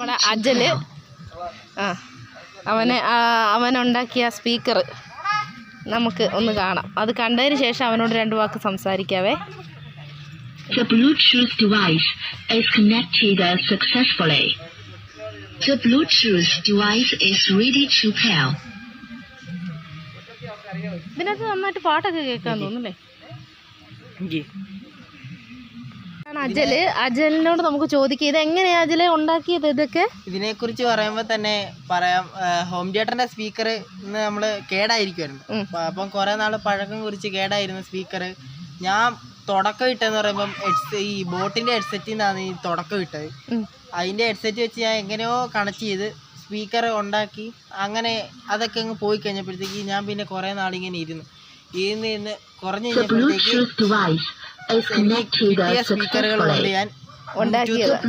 നമ്മുടെ അജൽ. ആ അവനെ അവൻ അവനുണ്ടാക്കിയ സ്പീക്കർ നമുക്ക് ഒന്ന് കാണാം. അത് കണ്ടതിന് ശേഷം അവനോട് രണ്ട് വാക്ക് സംസാരിക്കാവേ. The Bluetooth device is connected successfully. The Bluetooth device is ready to pair. ഇതിനകത്ത് നന്നായിട്ട് പാട്ടൊക്കെ കേൾക്കാൻ തോന്നുന്നല്ലേ? അജൽ. അജലിനോട് നമുക്ക് ചോദിക്കാം ഇത് എങ്ങനെയാ അജലെ ഉണ്ടാക്കിയത് ഇതൊക്കെ? ഇതിനെ കുറിച്ച് പറയുമ്പോ തന്നെ പറയാം ഹോം തിയേറ്ററിന്റെ സ്പീക്കർ ഇന്ന് നമ്മൾ കേടായിരിക്കുമായിരുന്നു. അപ്പൊ- കുറെ നാൾ പഴക്കം കുറിച്ച് കേടായിരുന്നു സ്പീക്കർ ഞാൻ തുടക്കം ഇട്ടെന്ന് പറയുമ്പം ഈ ബോട്ടിന്റെ ഹെഡ്സെറ്റിൽ നിന്നാണ് ഈ തുടക്കം ഇട്ടത്. അതിന്റെ ഹെഡ്സെറ്റ് വെച്ച് ഞാൻ എങ്ങനെയോ കണക്ട് ചെയ്ത് സ്പീക്കർ ഉണ്ടാക്കി അങ്ങനെ അതൊക്കെ അങ്ങ് പോയി കഴിഞ്ഞപ്പോഴത്തേക്ക് ഞാൻ പിന്നെ കുറെ നാളിങ്ങനെ ഇരുന്നു. ഇരുന്ന് ഇരുന്ന് കുറഞ്ഞു കഴിഞ്ഞപ്പോഴത്തേക്ക് Successfully. ഞാൻ ഉണ്ടാക്കിയത്.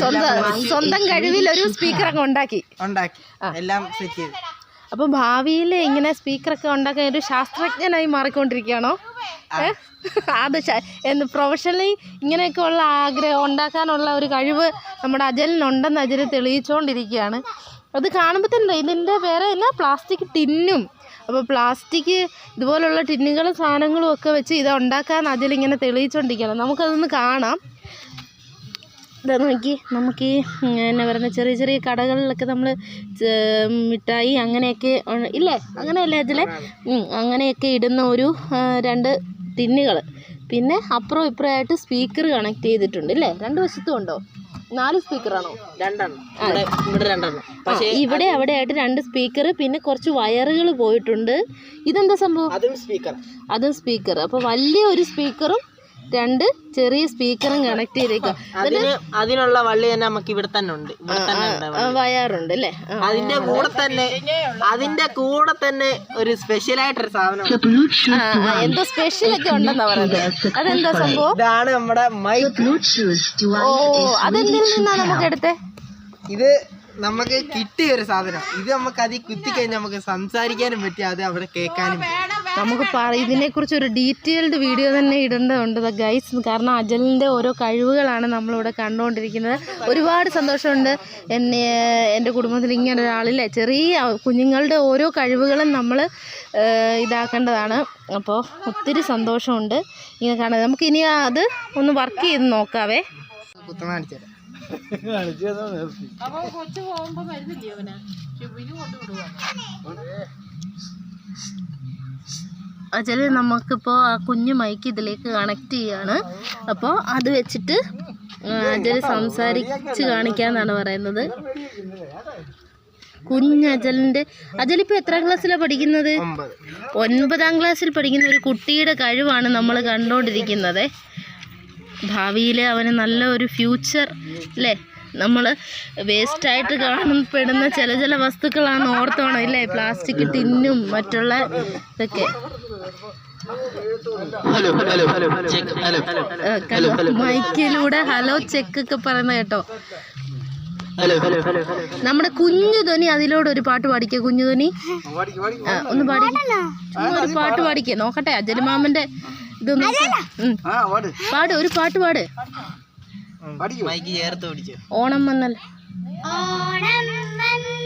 സ്വന്തം സ്വന്തം കഴിവിൽ ഒരു ഒക്കെ ഉണ്ടാക്കി. ഉണ്ടാക്കി. എല്ലാം സെറ്റ് ചെയ്തു. അപ്പൊ ഭാവിയിൽ ഇങ്ങനെ സ്പീക്കറൊക്കെ ഉണ്ടാക്കാൻ ഒരു ശാസ്ത്രജ്ഞനായി മാറിക്കൊണ്ടിരിക്കുകയാണോ? അത് എന്ന് പ്രൊഫഷണലി ഇങ്ങനെയൊക്കെ ഉള്ള ആഗ്രഹം ഉണ്ടാക്കാനുള്ള ഒരു കഴിവ് നമ്മുടെ അജലിനുണ്ടെന്ന് അജൽ തെളിയിച്ചുകൊണ്ടിരിക്കുകയാണ് അത് കാണുമ്പോൾ തന്നെ ഇതിന്റെ വേറെ എന്നാ പ്ലാസ്റ്റിക് ടിന്നും അപ്പോൾ പ്ലാസ്റ്റിക് ഇതുപോലുള്ള ടിന്നുകളും സാധനങ്ങളും ഒക്കെ വെച്ച് ഇത് ഉണ്ടാക്കാൻ അതിലിങ്ങനെ ഇങ്ങനെ തെളിയിച്ചുകൊണ്ടിരിക്കുകയാണ് നമുക്കതൊന്ന് കാണാം. ഇതാ നോക്കി. നമുക്ക് ഈ എന്നാ പറയുന്നത് ചെറിയ ചെറിയ കടകളിലൊക്കെ നമ്മൾ മിഠായി അങ്ങനെയൊക്കെ ഇല്ലേ? അങ്ങനെയല്ലേ അതിലെ? അങ്ങനെയൊക്കെ ഇടുന്ന ഒരു രണ്ട് ടിന്നുകൾ പിന്നെ അപ്പുറം ഇപ്പുറമായിട്ട് സ്പീക്കർ കണക്ട് ചെയ്തിട്ടുണ്ട് ഇല്ലേ? രണ്ട് വശത്തും ഉണ്ടോ? നാല് സ്പീക്കറാണോ? രണ്ടെണ്ണം. ഇവിടെ രണ്ടെണ്ണം. പക്ഷേ ഇവിടെ അവിടെ ആയിട്ട് രണ്ട് സ്പീക്കർ പിന്നെ കുറച്ച് വയറുകൾ പോയിട്ടുണ്ട്. ഇതെന്താ സംഭവം? അതും സ്പീക്കർ അതും സ്പീക്കർ അപ്പോൾ വലിയ ഒരു സ്പീക്കറും രണ്ട് ചെറിയ സ്പീക്കറും കണക്ട് ചെയ്തേക്കുക അതിന് അതിനുള്ള വള്ളി തന്നെ നമുക്ക് ഇവിടെ തന്നെ ഉണ്ട്. ഇവിടെ തന്നെ ഉണ്ട് വള്ളി. വയറുണ്ട് അല്ലേ? അതിന്റെ കൂടെ തന്നെ അതിന്റെ കൂടെ തന്നെ ഒരു സ്പെഷ്യൽ ആയിട്ടൊരു സാധനം എന്തോ സ്പെഷ്യൽ ഒക്കെ ഉണ്ടെന്നാ പറയുന്നത്. അതെന്താ സംഭവം? ഇതാണ് നമ്മുടെ മൈക്ക് ഓ അതെന്തിൽ നിന്നാ നമുക്ക് എടുത്തേ? ഇത് നമുക്ക് കിട്ടിയ ഒരു സാധനം. ഇത് നമുക്ക് അതിൽ കുത്തി കഴിഞ്ഞാൽ നമുക്ക് സംസാരിക്കാനും പറ്റി അത് അവിടെ കേൾക്കാനും പറ്റും. നമുക്ക് പറ ഇതിനെക്കുറിച്ച് ഒരു ഡീറ്റെയിൽഡ് വീഡിയോ തന്നെ ഇടേണ്ടതുണ്ട്. ഗൈസ് കാരണം അജലിന്റെ ഓരോ കഴിവുകളാണ് നമ്മളിവിടെ കണ്ടുകൊണ്ടിരിക്കുന്നത്. ഒരുപാട് സന്തോഷമുണ്ട്. എന്നെ എന്റെ കുടുംബത്തിൽ ഇങ്ങനെ ഒരാളില്ലേ? ചെറിയ കുഞ്ഞുങ്ങളുടെ ഓരോ കഴിവുകളും നമ്മൾ ഇതാക്കേണ്ടതാണ്. അപ്പോൾ ഒത്തിരി സന്തോഷമുണ്ട് ഇങ്ങനെ കാണാൻ നമുക്ക് ഇനി അത് ഒന്ന് വർക്ക് ചെയ്ത് നോക്കാവേ. കുത്തണ കാണിച്ചു തരാം അതിൽ നമുക്കിപ്പോൾ ആ കുഞ്ഞു മൈക്ക് ഇതിലേക്ക് കണക്ട് ചെയ്യാണ്. അപ്പോൾ അത് വെച്ചിട്ട് അതിൽ സംസാരിച്ച് കാണിക്കാന്നാണ് പറയുന്നത്. കുഞ്ഞ് അജലിന്റെ അജലിപ്പോൾ എത്രാം ക്ലാസ്സിലാണ് പഠിക്കുന്നത്? ഒൻപതാം ക്ലാസ്സിൽ പഠിക്കുന്ന ഒരു കുട്ടിയുടെ കഴിവാണ് നമ്മൾ കണ്ടുകൊണ്ടിരിക്കുന്നത് ഭാവിയിൽ അവന് നല്ല ഒരു ഫ്യൂച്ചർ അല്ലേ നമ്മൾ വേസ്റ്റായിട്ട് കാണപ്പെടുന്ന ചില ചില വസ്തുക്കളാണ് ഓർത്തോണം ഇല്ലേ? പ്ലാസ്റ്റിക് ടിന്നും മറ്റുള്ള ഇതൊക്കെ. Hello hello hello check hello ഏ, മൈക്കിലൂടെ ഹലോ ചെക്ക് ഒക്കെ പറയുന്ന കേട്ടോ. ഹലോ ഹലോ ഹലോ നമ്മുടെ കുഞ്ഞു ധ്വനി അതിലൂടെ ഒരു പാട്ട് പാടിക്കേ കുഞ്ഞു ധ്വനി? ആ, ഒന്ന് പാടി. ഒരു പാട്ട് പാടിക്കേ നോക്കട്ടെ അജലിമാമന്റെ ഇതൊന്നും. പാട് ഒരു പാട്ട് പാട്. മൈക്ക് ചേർത്ത് പിടിച്ചു. ഓണം വന്നല്ലോ. ഓണം